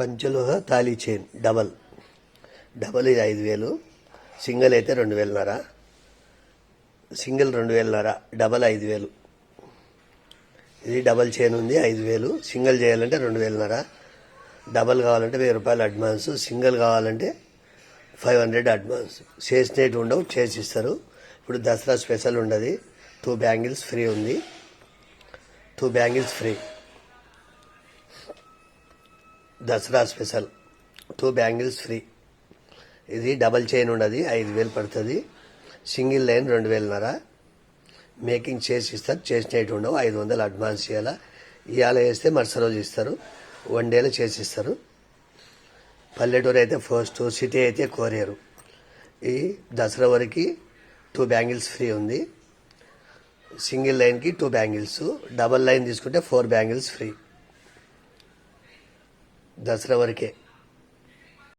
పంచలోహ తాళీ chain double double ఇది ఐదు వేలు. సింగిల్ అయితే రెండు వేలున్నర. సింగిల్ రెండు వేలన్నర. డబల్ ఐదు వేలు. ఇది డబల్ చైన్ ఉంది ఐదు వేలు. సింగిల్ చేయాలంటే రెండు వేలున్నర. డబల్ కావాలంటే వెయ్యి రూపాయలు అడ్వాన్స్ సింగిల్ కావాలంటే ఫైవ్ హండ్రెడ్ అడ్వాన్స్ చేసినట్టు ఉండవు చేసిస్తారు ఇప్పుడు దసరా స్పెషల్ ఉండదు. టూ బ్యాంగిల్స్ ఫ్రీ ఉంది. Two bangles free Dasara special. Two bangles free ఇది డబల్ చైన్ ఉండదు ఐదు వేలు పడుతుంది. సింగిల్ లైన్ రెండు వేలన్నర. మేకింగ్ చేసి ఇస్తారు చేసినట్టు ఉండవు ఐదు వందలు అడ్వాన్స్ ఇవ్వాలా ఇవాళ వేస్తే మరుసటి రోజు ఇస్తారు వన్ డేలో చేసి ఇస్తారు. పల్లెటూరు అయితే ఫస్ట్ సిటీ అయితే కోరియరు. ఈ దసరా వరకు టూ బ్యాంగిల్స్ ఫ్రీ ఉంది. సింగిల్ లైన్కి టూ బ్యాంగిల్స్ డబల్ లైన్ తీసుకుంటే ఫోర్ బ్యాంగిల్స్ ఫ్రీ దసరా వరకే.